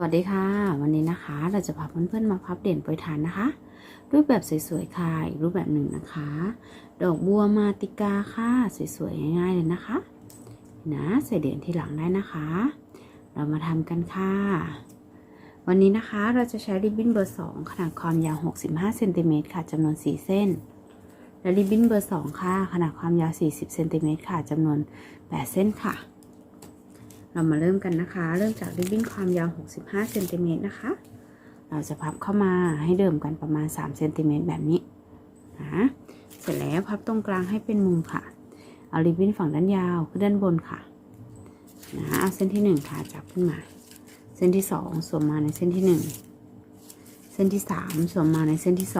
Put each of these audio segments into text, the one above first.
สวัสดีค่ะ วันนี้นะคะเราจะพาเพื่อนๆมาพับเหรียญโปรยทานนะคะ รูปแบบสวยๆค่ะอีกรูปแบบหนึ่งนะคะ ดอกบัวมาติกาค่ะสวยๆง่ายๆเลยนะคะ นะใส่เหรียญที่หลังได้นะคะ เรามาทำกันค่ะ วันนี้นะคะเราจะใช้ริบบิ้นเบอร์ 2 ขนาดความยาว 65เซนติเมตรค่ะจำนวน 4 เส้น และริบบิ้นเบอร์ 2 ค่ะ ขนาดความยาว 40เซนติเมตรค่ะจำนวน 8 เส้นค่ะ เรามาเริ่มกันนะคะ เริ่มจากริบบิ้นความยาว 65เซนติเมตรนะคะ เราจะพับเข้ามาให้เดิมกันประมาณ3เซนติเมตรแบบนี้นะเสร็จแล้วพับตรงกลางให้เป็นมุมค่ะ เอาริบบิ้นฝั่งด้านยาวขึ้นด้านบนค่ะนะเอาเส้นที่1ค่ะจับขึ้นมา เส้นที่2สวมมาในเส้นที่ 1 เส้นที่3สวมมาในเส้นที่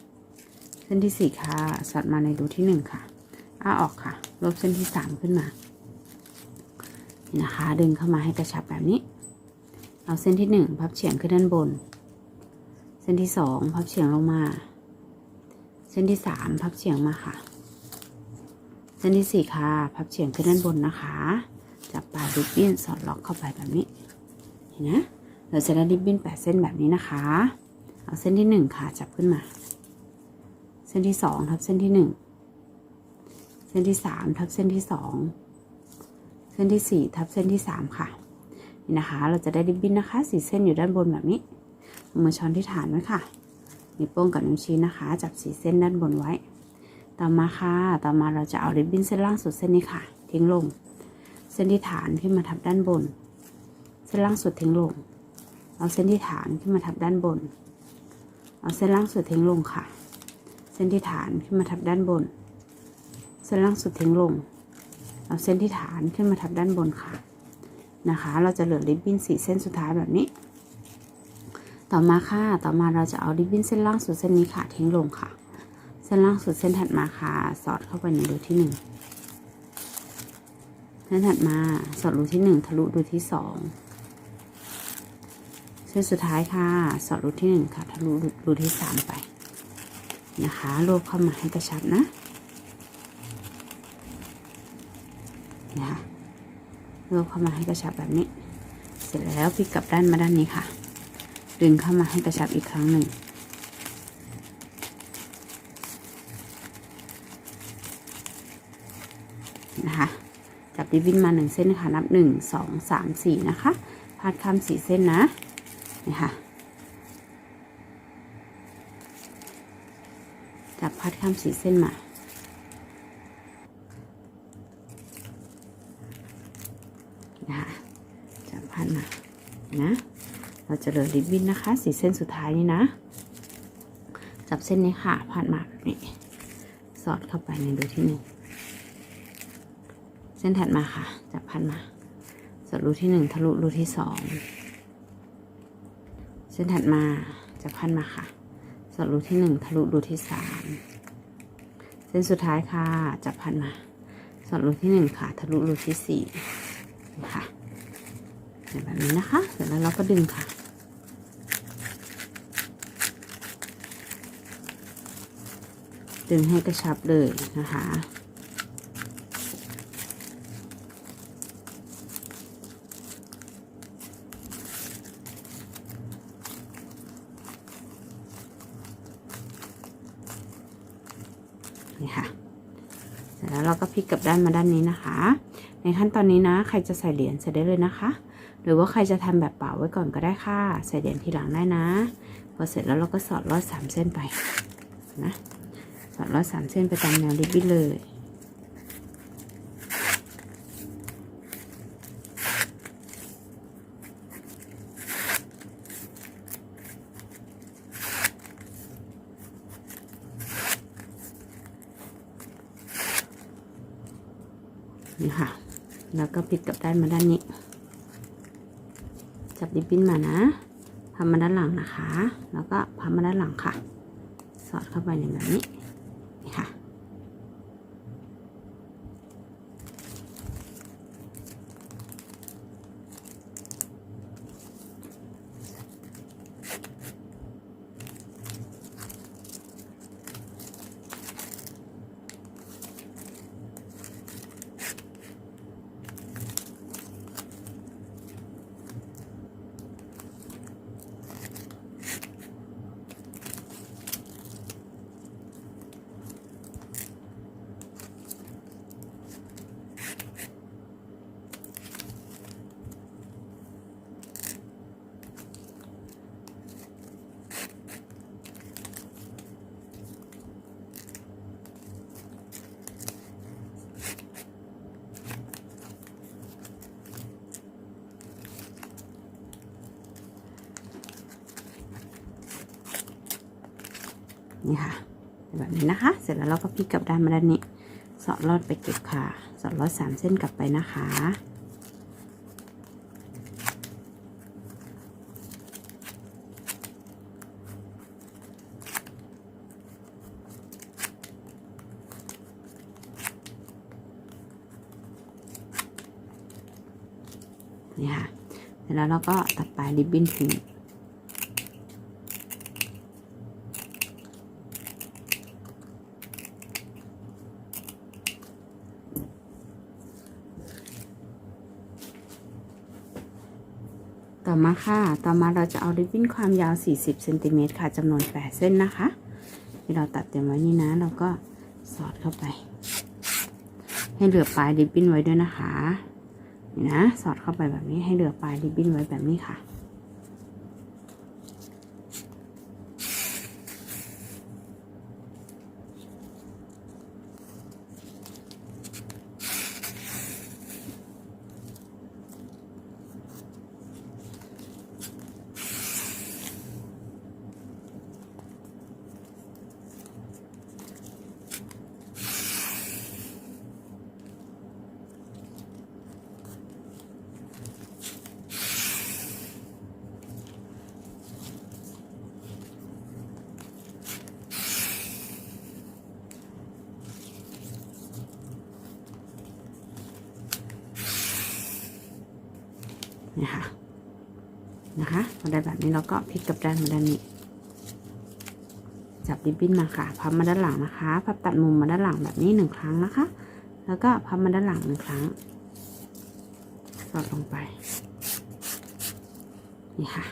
2 เส้นที่4ค่ะสอดมาในรูที่ 1 ค่ะอ้าออกค่ะ ลบเส้นที่ 3 ขึ้นมา นะคะ ดึงเข้ามาให้กระชับแบบนี้ เอาเส้นที่ 1 พับเฉียงขึ้นด้านบน เส้นที่ 2 พับเฉียงลงมา เส้นที่ 3 พับเฉียงมาค่ะ เส้นที่ 4 ค่ะ พับเฉียงขึ้นด้านบนนะคะ จับปลายริบบิ้นสอดล็อกเข้าไปแบบนี้ เห็นนะเราจะได้ริบบิ้น8เส้นแบบนี้นะคะ เอาเส้นที่ 1 ค่ะ จับขึ้นมา เส้นที่ 2 ทับเส้นที่ 1 เส้นที่ 3 ทับเส้นที่ 2 เส้นที่ 4 ทับเส้นที่ 3 ค่ะนี่นะคะ เราจะได้ริบบิ้นนะคะสีเส้นอยู่ด้านบนแบบนี้มือช้อนที่ฐานไว้ค่ะนิ้วโป้งกับนิ้วชี้นะคะ จับสีเส้นด้านบนไว้ ต่อมาค่ะ ต่อมาเราจะเอาริบบิ้นเส้นล่างสุดเส้นนี้ค่ะ ทิ้งลง เส้นที่ฐานขึ้นมาทับด้านบน เส้นล่างสุดทิ้งลง เอาเส้นที่ฐานขึ้นมาทับด้านบน เอาเส้นล่างสุดทิ้งลงค่ะ เส้นที่ฐานขึ้นมาทับด้านบน เส้นล่างสุดทิ้งลง เอาเส้นที่ฐานขึ้นมาทับด้านบนค่ะนะคะ เราจะเหลือริบบิ้นสีเส้นสุดท้ายแบบนี้ ต่อมาค่ะ ต่อมาเราจะเอาริบบิ้นเส้นล่างสุดเส้นนี้ค่ะทิ้งลงค่ะ เส้นล่างสุดเส้นถัดมาค่ะ สอดเข้าไปในรูที่หนึ่งเส้นถัดมาสอดรูที่หนึ่งทะลุรูที่สองเส้นสุดท้ายค่ะ สอดรูที่หนึ่งค่ะ ทะลุรูที่สามไปนะคะ รวบเข้ามาให้กระชับนะ นะคะรวบเข้ามาให้กระชับแบบนี้ เสร็จแล้วพลิกกลับด้านมาด้านนี้ค่ะ ดึงเข้ามาให้กระชับอีกครั้งหนึ่งนะคะจับริบบิ้นมาหนึ่งเส้นค่ะนับหนึ่งสองสามสี่นะคะพาดข้ามสี่เส้นนะนี่ค่ะจับพาดข้ามสี่เส้นมานะคะจับพาดมานะเรา จะเหลือริบบิ้นนะคะสีเส้นสุดท้ายนี้นะ จับเส้นนี้ค่ะพาดมาแบบนี้ สอดเข้าไปในรูที่หนึ่งเส้นถัดมาค่ะ จับพันมา สอดรูที่หนึ่งทะลุรูที่สองเส้นถัดมาจับพันมาค่ะ สอดรูที่หนึ่งทะลุรูที่สามเส้นสุดท้ายค่ะ จับพันมา สอดรูที่หนึ่งค่ะ ทะลุรูที่สี่ค่ะแบบนี้นะคะ เสร็จแล้วเราก็ดึงค่ะ ดึงให้กระชับเลยนะคะนี่ค่ะเสร็จแล้วเราก็พลิกกลับด้านมาด้านนี้นะคะ ในขั้นตอนนี้นะ ใครจะใส่เหรียญใส่ได้เลยนะคะ หรือว่าใครจะทำแบบเป่าไว้ก่อนก็ได้ค่ะ ใส่เหรียญทีหลังได้นะ พอเสร็จแล้วเราก็สอดรอดสามเส้นไปนะ สอดรอดสามเส้นไปตามแนวริบบิ้นเลยนี่ค่ะ แล้วก็พลิกกลับด้านมาด้านนี้ จับริบบิ้นมานะพับมาด้านหลังนะคะ แล้วก็พับมาด้านหลังค่ะ สอดเข้าไปในแบบนี้ค่ะ น นี่ค่ะแบบนี้นะคะ เสร็จแล้วเราก็พลิกกลับด้านมาด้านนี้ สอดลอดไปเก็บค่ะ สอดลอดสามเส้นกลับไปนะคะ นี่ค่ะ เสร็จแล้วเราก็ตัดปลายริบบิ้นทิ้ง ต่อมาค่ะ ต่อมาเราจะเอาริบบิ้นความยาว 40เซนติเมตรค่ะจำนวน 8 เส้นนะคะที่เราตัดเตรียมไว้นี่นะ เราก็สอดเข้าไป ให้เหลือปลายริบบิ้นไว้ด้วยนะคะนี่นะ สอดเข้าไปแบบนี้ให้เหลือปลายริบบิ้นไว้แบบนี้ค่ะ นี่ค่ะนะคะพอได้แบบนี้เราก็พลิกกับด้านมาด้านนี้ จับริบบิ้นมาค่ะพับมาด้านหลังนะคะพับตัดมุมมาด้านหลังแบบนี้หนึ่งครั้งนะคะ แล้วก็พับมาด้านหลังหนึ่งครั้งสอดลงไปนี่ค่ะ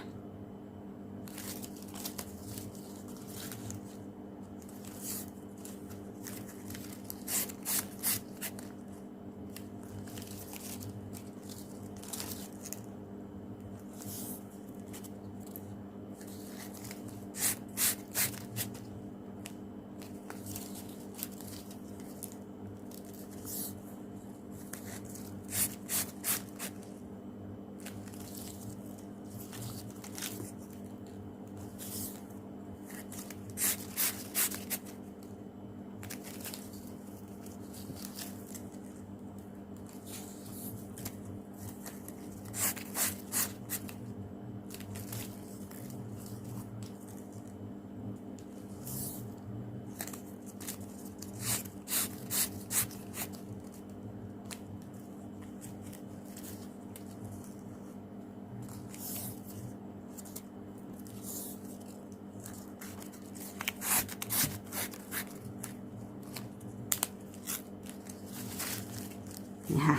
นี่ค่ะ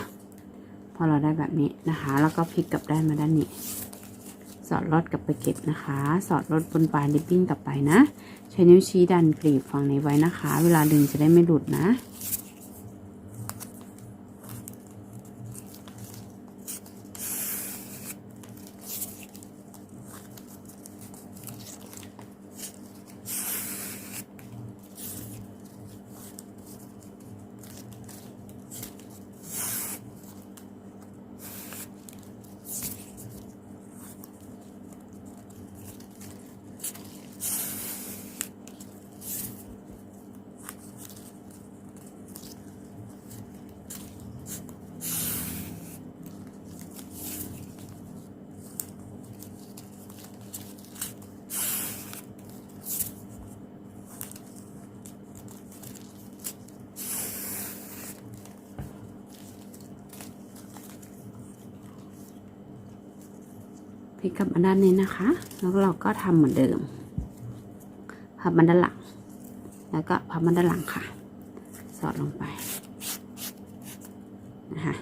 พอ เราได้แบบนี้นะคะ แล้วก็พลิกกลับด้านมาด้านนี้ สอดลอดกลับไปเก็บนะคะ สอดลอดบนปลายริบบิ้นกลับไปนะ ใช้นิ้วชี้ดันกรีบฝั่งนี้ไว้นะคะ เวลาดึงจะได้ไม่หลุดนะ ลิกกลับมาด้านนี้นะคะ แล้วเราก็ทำเหมือนเดิม พับมาด้านหลัง แล้วก็พับมาด้านหลังค่ะ สอดลงไปนะคะ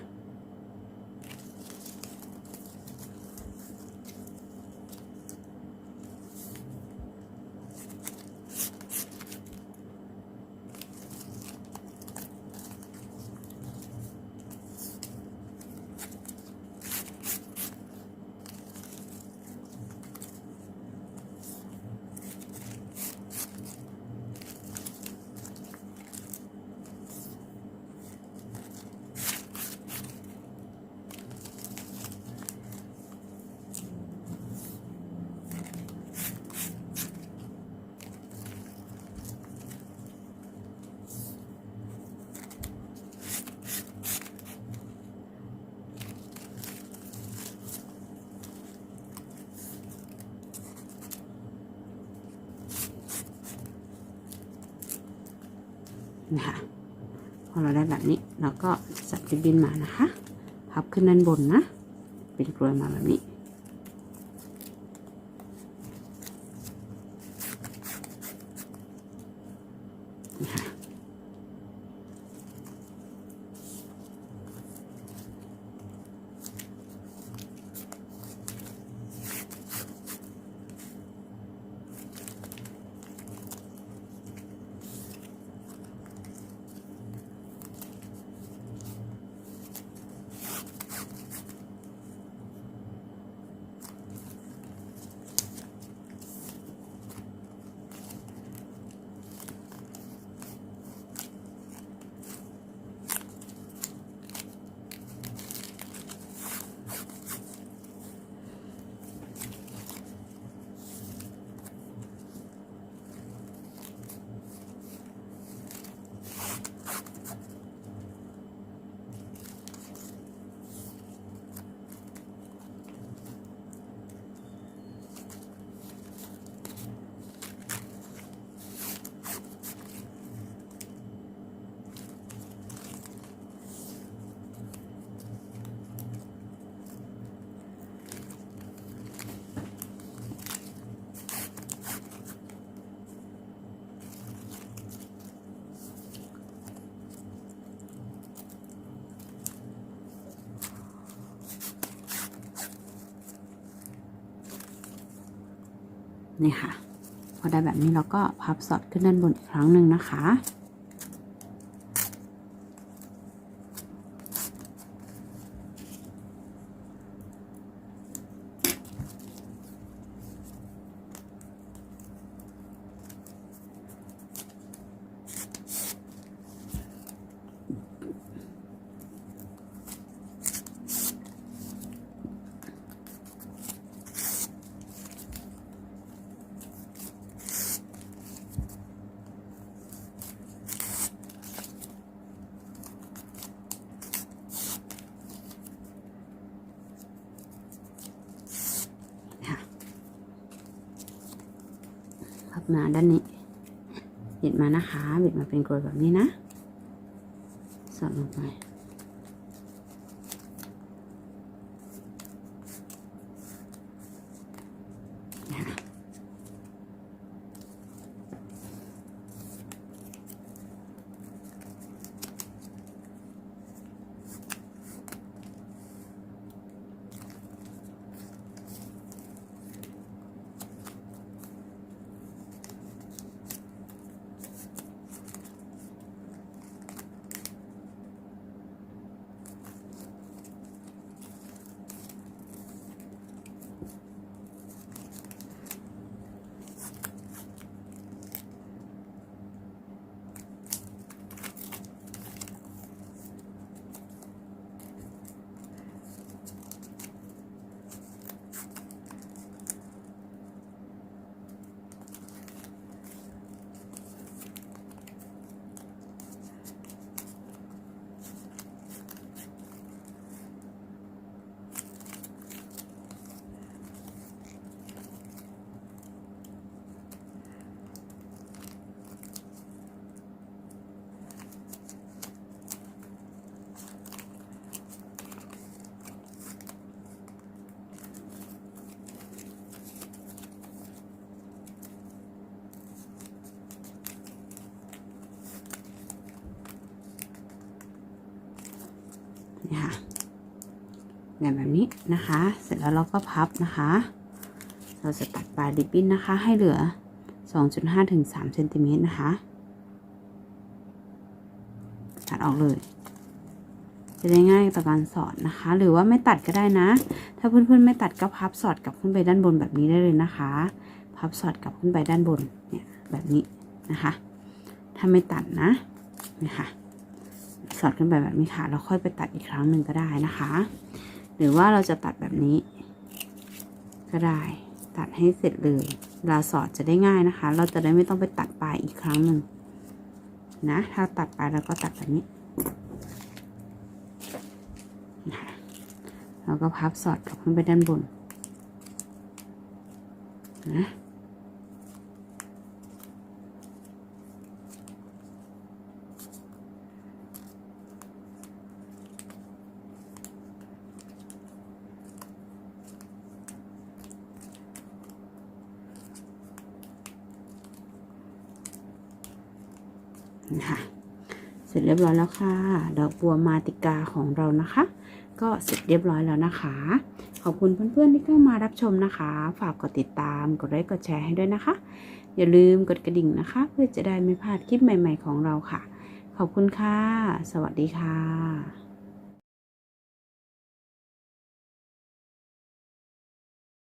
นะคะพอเราได้แบบนี้เราก็จับริบบิ้นมานะคะ พับขึ้นด้านบนนะ เป็นกลวยมาแบบนี้ นี่ค่ะ พอได้แบบนี้เราก็พับสอดขึ้นด้านบนอีกครั้งหนึ่งนะคะ มาด้านนี้บิดมานะคะบิดมาเป็นกลวยแบบนี้นะ สอดลงไปนะคะ นี่ค่ะแบบแบบนี้นะคะ เสร็จแล้วเราก็พับนะคะ เราจะตัดปลายริบบิ้นนะคะ ให้เหลือ 2.5ถึง3เซนติเมตรนะคะ ตัดออกเลย จะได้ง่ายต่อการสอดนะคะ หรือว่าไม่ตัดก็ได้นะ ถ้าเพื่อนๆไม่ตัดก็พับสอดกลับขึ้นไปด้านบนแบบนี้ได้เลยนะคะ พับสอดกลับขึ้นไปด้านบนเนี่ยแบบนี้นะคะ ถ้าไม่ตัดนะนี่ค่ะ อดขึ้นไปแบบนี้ค่ะแล้วค่อยไปตัดอีกครั้งหนึ่งก็ได้นะคะ หรือว่าเราจะตัดแบบนี้ ก็ได้ ตัดให้เสร็จเลยเวลาสอดจะได้ง่ายนะคะ เราจะได้ไม่ต้องไปตัดปลายอีกครั้งหนึ่งนะ ถ้าตัดปลายแล้วก็ตัดแบบนี้นะคะแล้วก็พับสอดกลับขึ้นไปด้านบนนะ นะคะเสร็จเรียบร้อยแล้วค่ะ ดอกบัวมาติกาของเรานะคะ ก็เสร็จเรียบร้อยแล้วนะคะ ขอบคุณเพื่อนๆที่เข้ามารับชมนะคะ ฝากกดติดตามกดไลค์กดแชร์ให้ด้วยนะคะ อย่าลืมกดกระดิ่งนะคะ เพื่อจะได้ไม่พลาดคลิปใหม่ ๆ ของเราค่ะ ขอบคุณค่ะ สวัสดีค่ะ